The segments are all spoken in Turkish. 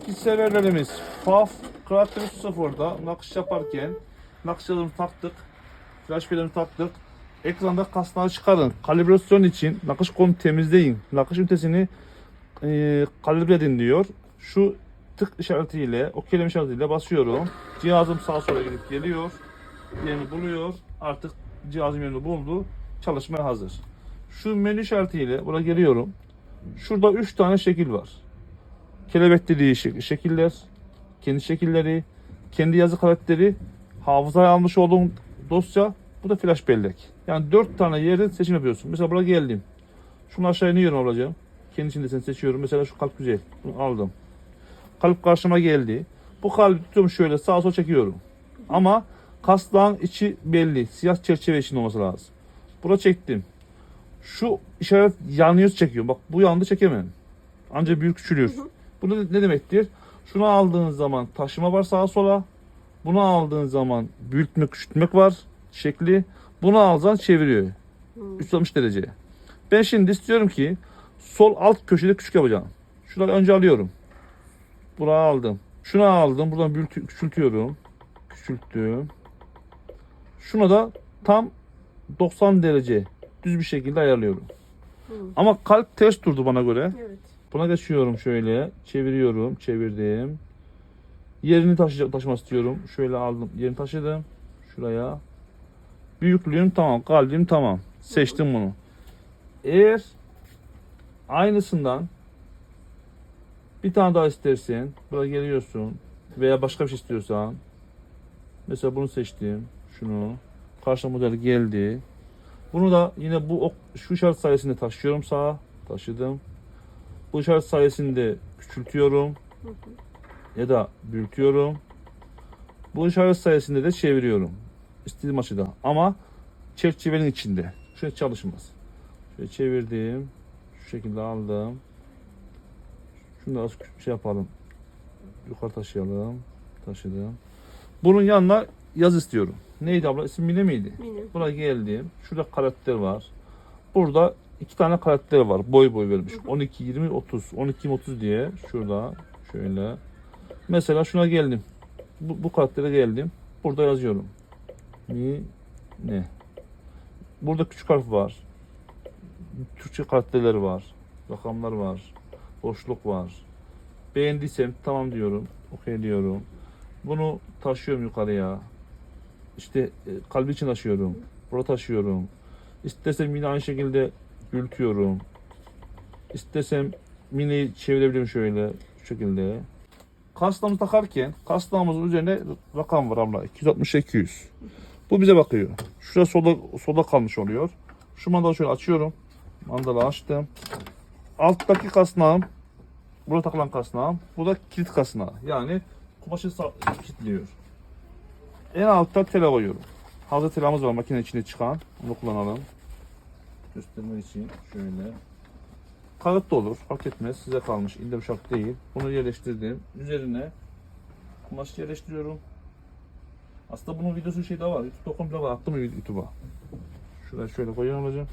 Dikiş severlerimiz FAF Creator 0'da nakış yaparken nakışlarını taktık. Flash bellerini taktık. Ekranda kasnağı çıkarın. Kalibrasyon için nakış kolunu temizleyin. Nakış ünitesini e, kalibre edin diyor. Şu tık işaretiyle, okeyleme işaretiyle basıyorum. Cihazım sağa sola gidip geliyor. Yerini buluyor. Artık cihazım yerini buldu. Çalışmaya hazır. Şu menü işaretiyle buraya geliyorum. Şurada 3 tane şekil var. Kelebek dediği şek- şekiller, kendi şekilleri, kendi yazı karakteri, hafızaya almış olduğum dosya, bu da flash bellek. Yani 4 tane yerde seçim yapıyorsun. Mesela buraya geldim. Şunu aşağı iniyorum alacağım. Kendi içindesini seçiyorum. Mesela şu kalp güzel. Bunu aldım. Kalp karşıma geldi. Bu kalbi tutuyorum şöyle sağa sola çekiyorum. Ama kaslağın içi belli. Siyah çerçeve içinde olması lazım. Bura çektim. Şu işaret yanıyor çekiyor. Bak bu yandı çekemem. Ancak büyük küçülür. Bu ne, ne demektir? Şunu aldığın zaman taşıma var sağa sola. Bunu aldığın zaman büyütmek küçültmek var şekli. Bunu alsan çeviriyor. 360 derece. Ben şimdi istiyorum ki sol alt köşede küçük yapacağım. Şunları önce alıyorum. Buraya aldım. Şunu aldım. Buradan büyütü- küçültüyorum. Küçülttüm. Şuna da tam 90 derece düz bir şekilde ayarlıyorum. Ama kalp ters durdu bana göre. Evet. Buna geçiyorum şöyle. Çeviriyorum. Çevirdim. Yerini taşıyacak, taşımak istiyorum. Şöyle aldım. Yerini taşıdım. Şuraya. Büyüklüğüm tamam. Kalbim tamam. Seçtim bunu. Eğer aynısından bir tane daha istersen buraya geliyorsun veya başka bir şey istiyorsan mesela bunu seçtim. Şunu. Karşı model geldi. Bunu da yine bu ok, şu işaret sayesinde taşıyorum sağa. Taşıdım. Bu işaret sayesinde küçültüyorum ya da büyütüyorum. Bu işaret sayesinde de çeviriyorum. İstediğim açıda. Ama çerçevenin içinde. Şöyle çalışmaz. Şöyle çevirdim. Şu şekilde aldım. Şunu da az şey yapalım. Yukarı taşıyalım. Taşıdım. Bunun yanına yaz istiyorum. Neydi abla? İsim Mine miydi? Mine. Buraya geldim. Şurada karakter var. Burada iki tane karakter var. Boy boy vermiş. 12, 20, 30. 12, 20, 30 diye. Şurada. Şöyle. Mesela şuna geldim. Bu, bu karaktere geldim. Burada yazıyorum. Mi ne? Burada küçük harf var. Türkçe karakterleri var. Rakamlar var. Boşluk var. Beğendiysem tamam diyorum. Okey diyorum. Bunu taşıyorum yukarıya. İşte e, kalbi için taşıyorum. Burada taşıyorum. İstesem yine aynı şekilde büyütüyorum. İstesem mini çevirebilirim şöyle şu şekilde. Kastamızı takarken kastamızın üzerine rakam var abla. 260 200. Bu bize bakıyor. Şurada solda, solda kalmış oluyor. Şu mandalı şöyle açıyorum. Mandalı açtım. Alttaki kasnağım burada takılan kasnağım. Bu da kilit kasnağı. Yani kumaşı kilitliyor. En altta tela koyuyorum. Hazır telamız var makine içinde çıkan. Onu kullanalım. Göstermek için şöyle. Kağıt da olur. Fark etmez. Size kalmış. İndim şart değil. Bunu yerleştirdim. Üzerine kumaş yerleştiriyorum. Aslında bunun videosu şey de var. YouTube'da komple var. Attım YouTube'a. Şuraya şöyle koyuyorum hocam.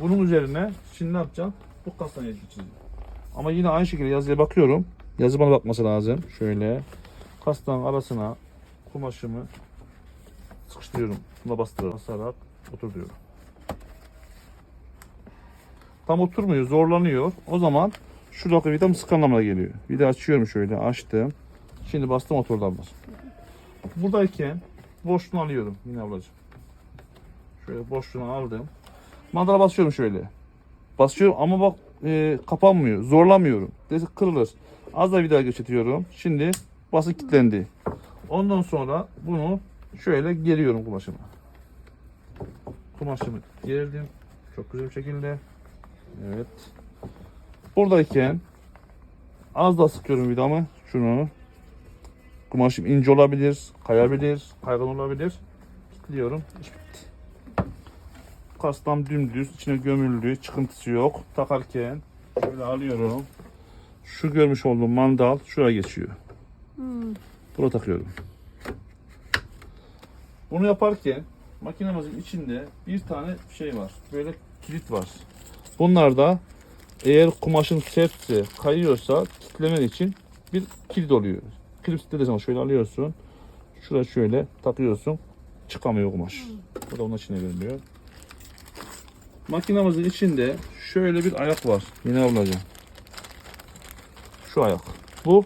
Bunun üzerine şimdi ne yapacağım? Bu kastan çizeceğim. Ama yine aynı şekilde yazıya bakıyorum. Yazı bana bakması lazım. Şöyle kastan arasına kumaşımı sıkıştırıyorum. Buna bastırarak, basarak oturtuyorum. Tam oturmuyor, zorlanıyor. O zaman şu nokta vidam sık anlamına geliyor. Vida açıyorum şöyle, açtım. Şimdi bastım oturdu ablacığım. Buradayken boşluğunu alıyorum yine ablacığım. Şöyle boşluğunu aldım. Mandala basıyorum şöyle. Basıyorum ama bak e, kapanmıyor. Zorlamıyorum. Desi kırılır. Az da vida geçirtiyorum. Şimdi bası kilitlendi. Ondan sonra bunu şöyle geriyorum kumaşıma. Kumaşımı gerdim. Çok güzel bir şekilde. Evet. Buradayken az da sıkıyorum vidamı. Şunu. Kumaşım ince olabilir, kayabilir, kaygan olabilir. Kilitliyorum. İş bitti. Kastam dümdüz, içine gömüldü, çıkıntısı yok. Takarken şöyle alıyorum. Şu görmüş olduğum mandal şuraya geçiyor. Hmm. Buraya takıyorum. Bunu yaparken makinemizin içinde bir tane şey var. Böyle kilit var. Bunlar da eğer kumaşın sertse, kayıyorsa kilitlemen için bir kilit oluyor. Klips dediği zaman şöyle alıyorsun. Şuraya şöyle takıyorsun. Çıkamıyor kumaş. Bu da onun içine veriliyor. Makinamızın içinde şöyle bir ayak var. Yine ablacığım. Şu ayak. Bu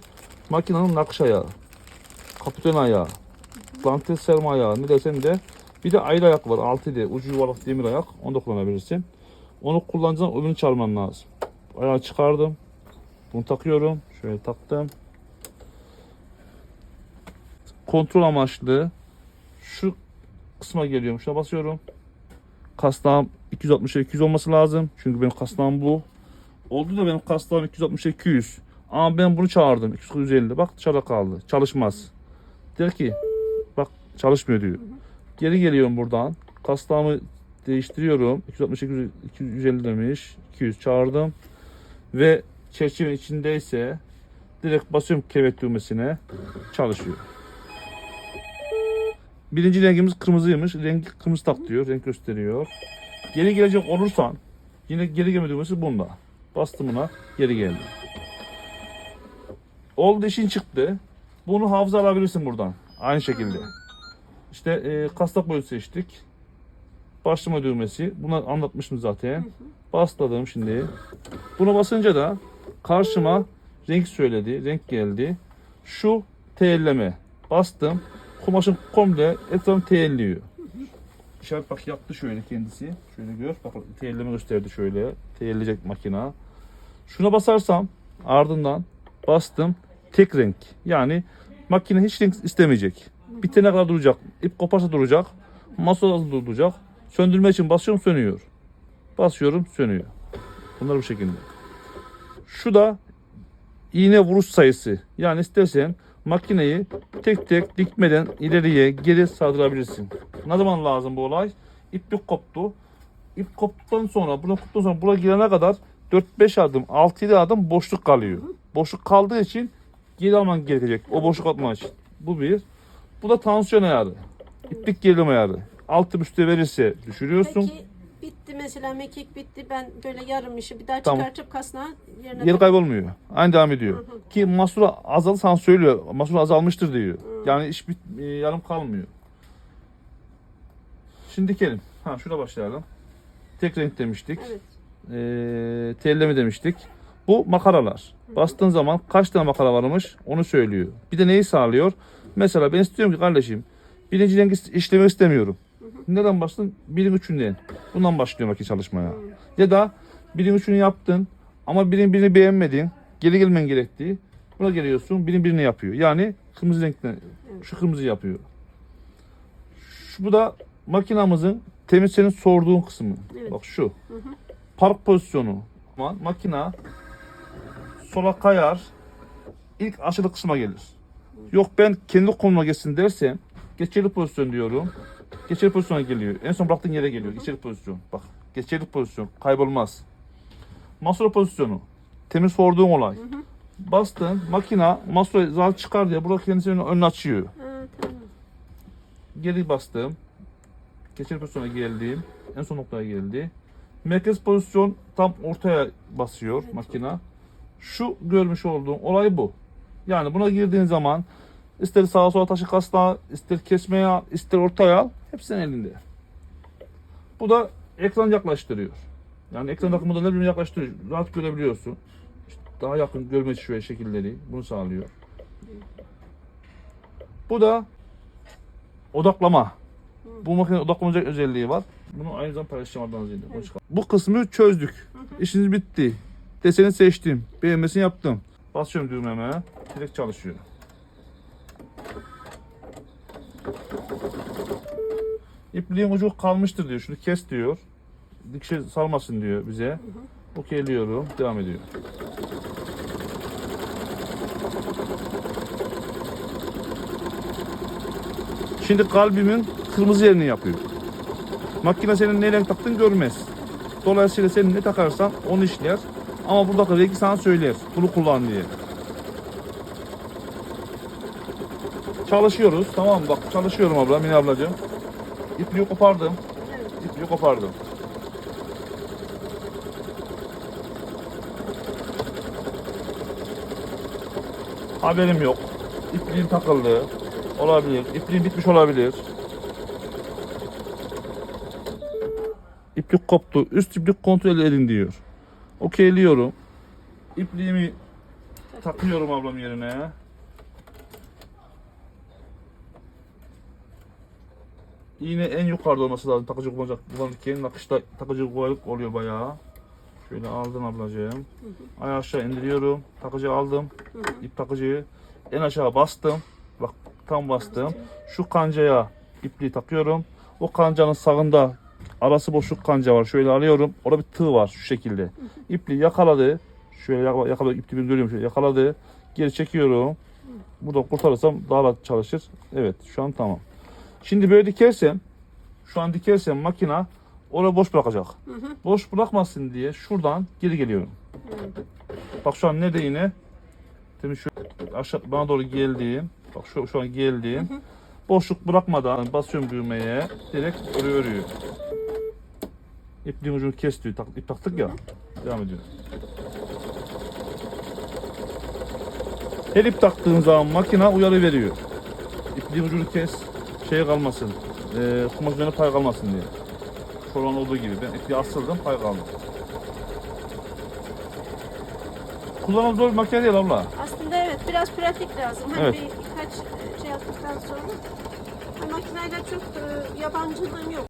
makinenin nakış ayağı. Kapiten ayağı. Dantel serme ayağı. Ne dersen de. Bir de ayrı ayak var. 6 de ucu yuvarlak demir ayak. Onu da kullanabilirsin. Onu kullanacağın öbürünü çalman lazım. Ayağı çıkardım. Bunu takıyorum. Şöyle taktım. Kontrol amaçlı şu kısma geliyorum. Şuna basıyorum. Kasnağım 260'a 200 olması lazım. Çünkü benim kasnağım bu. Oldu da benim kasnağım 260'a 200. Ama ben bunu çağırdım. 250. Bak dışarıda kaldı. Çalışmaz. Der ki bak çalışmıyor diyor. Geri geliyorum buradan. Kasnağımı değiştiriyorum. 260 200, 250 demiş. 200 çağırdım. Ve çerçevenin içindeyse direkt basıyorum kevet düğmesine çalışıyor. Birinci rengimiz kırmızıymış. Rengi kırmızı tak diyor. Renk gösteriyor. Geri gelecek olursan yine geri gelme düğmesi bunda. Bastım buna geri geldi. Oldu işin çıktı. Bunu hafıza alabilirsin buradan. Aynı şekilde. İşte e, kastak boyu seçtik. Başlama düğmesi. Bunu anlatmıştım zaten. Bastladım şimdi. Buna basınca da karşıma renk söyledi. Renk geldi. Şu teyelleme. Bastım. Kumaşın komple etrafını teyelliyor. İşaret bak yaptı şöyle kendisi. Şöyle gör. Bak teyelleme gösterdi şöyle. Teyelleyecek makina. Şuna basarsam ardından bastım tek renk. Yani makine hiç renk istemeyecek. Bitene kadar duracak. İp koparsa duracak. Masa duracak. Söndürme için basıyorum sönüyor. Basıyorum sönüyor. Bunlar bu şekilde. Şu da iğne vuruş sayısı. Yani istersen makineyi tek tek dikmeden ileriye geri sardırabilirsin. Ne zaman lazım bu olay? İplik koptu. İp koptuktan sonra, buna koptuktan sonra buraya girene kadar 4-5 adım, 6-7 adım boşluk kalıyor. Boşluk kaldığı için geri alman gerekecek. O boşluk atman için. Bu bir. Bu da tansiyon ayarı. İplik gerilim ayarı. Altı üstü verirse düşürüyorsun. Peki bitti mesela mekik bitti ben böyle yarım işi bir daha Tamam. çıkartıp kasnağı yerine Yeri kaybolmuyor. Aynı devam ediyor. Ki mahsuru azaldı sana söylüyor. Mahsur azalmıştır diyor. Yani iş bit, e, yarım kalmıyor. Şimdi dikelim. Ha şurada başlayalım. Tek renk demiştik. Evet. Ee, telleme demiştik. Bu makaralar. Bastığın zaman kaç tane makara varmış onu söylüyor. Bir de neyi sağlıyor? Mesela ben istiyorum ki kardeşim birinci rengi işlemek istemiyorum. Neden başladın? Birin üçünden. Bundan başlıyor makine çalışmaya. Ya da birin üçünü yaptın ama birin birini beğenmedin. Geri gelmen gerektiği. Buna geliyorsun birin birini yapıyor. Yani kırmızı renkten şu kırmızı yapıyor. Şu bu da makinamızın temiz senin sorduğun kısmı. Evet. Bak şu. Park pozisyonu. Ama makina sola kayar. ilk aşırı kısma gelir. Yok ben kendi konuma geçsin dersen geçerli pozisyon diyorum. Geçerli pozisyona geliyor. En son bıraktığın yere geliyor. Geçerli pozisyon. Bak geçerli pozisyon. Kaybolmaz. Masura pozisyonu. Temiz sorduğun olay. Bastın makina masura zal çıkar diye burada kendisini önüne açıyor. Ha, tamam. Geri bastım. Geçer pozisyona geldim. En son noktaya geldi. Merkez pozisyon tam ortaya basıyor makina. Şu görmüş olduğum olay bu. Yani buna girdiğin zaman ister sağa sola taşı kasla, ister kesmeye al, ister ortaya al. Hepsinin elinde. Bu da ekran yaklaştırıyor. Yani ekran akımı da ne bileyim yaklaştırıyor. Rahat görebiliyorsun. İşte daha yakın görme şekilleri bunu sağlıyor. Bu da odaklama. Bu makine odaklanacak özelliği var. Bunu aynı zamanda paylaşacağım. Bunu çıkar- Bu kısmı çözdük. İşiniz bitti. Deseni seçtim. Beğenmesini yaptım. Basıyorum düğmeme. Direkt çalışıyor. İpliğin ucu kalmıştır diyor. Şunu kes diyor. Dikişe salmasın diyor bize. Okeyliyorum. Devam ediyor. Şimdi kalbimin kırmızı yerini yapıyor. Makine senin ne renk taktığını görmez. Dolayısıyla sen ne takarsan onu işler. Ama buradaki rengi sana söyler. Bunu kullan diye. Çalışıyoruz. Tamam? Bak çalışıyorum abla, Mine ablacığım. İpliği kopardım. İpliği kopardım. Haberim yok. İpliğim takıldı. Olabilir. İpliğim bitmiş olabilir. İplik koptu. Üst iplik kontrol edin diyor. Okeyliyorum. İpliğimi takıyorum ablam yerine. İğne en yukarıda olması lazım. Takıcı kullanacak. Kullanırken nakışta takıcı kolaylık oluyor bayağı. Şöyle aldım ablacığım. Ayağı aşağı indiriyorum. Takıcı aldım. İp takıcıyı. En aşağı bastım. Bak tam bastım. Şu kancaya ipliği takıyorum. O kancanın sağında arası boşluk kanca var. Şöyle alıyorum. Orada bir tığ var şu şekilde. İpliği yakaladı. Şöyle yakaladı. yakaladı ipliği görüyorum şöyle yakaladı. Geri çekiyorum. Burada kurtarırsam daha rahat çalışır. Evet şu an tamam. Şimdi böyle dikersem şu an dikersem makina oraya boş bırakacak. Boş bırakmasın diye şuradan geri geliyorum. Bak şu an ne de yine Demin şu aşağı bana doğru geldiğim bak şu, şu an geldiğim boşluk bırakmadan basıyorum düğmeye direkt örüyor örüyor. İpliğin ucunu kes diyor. Tak, ip taktık ya. Devam ediyor. Her ip taktığın zaman makine uyarı veriyor. İpliğin ucunu kes. Şey kalmasın. E, üzerine pay kalmasın diye. Şu an olduğu gibi. Ben ipliği asıldım pay kaldı. Kullanım zor bir makine değil abla. Aslında evet biraz pratik lazım. Hani Evet. bir, birkaç e, şey yaptıktan sonra. Bu makineyle çok e, yabancılığım yok.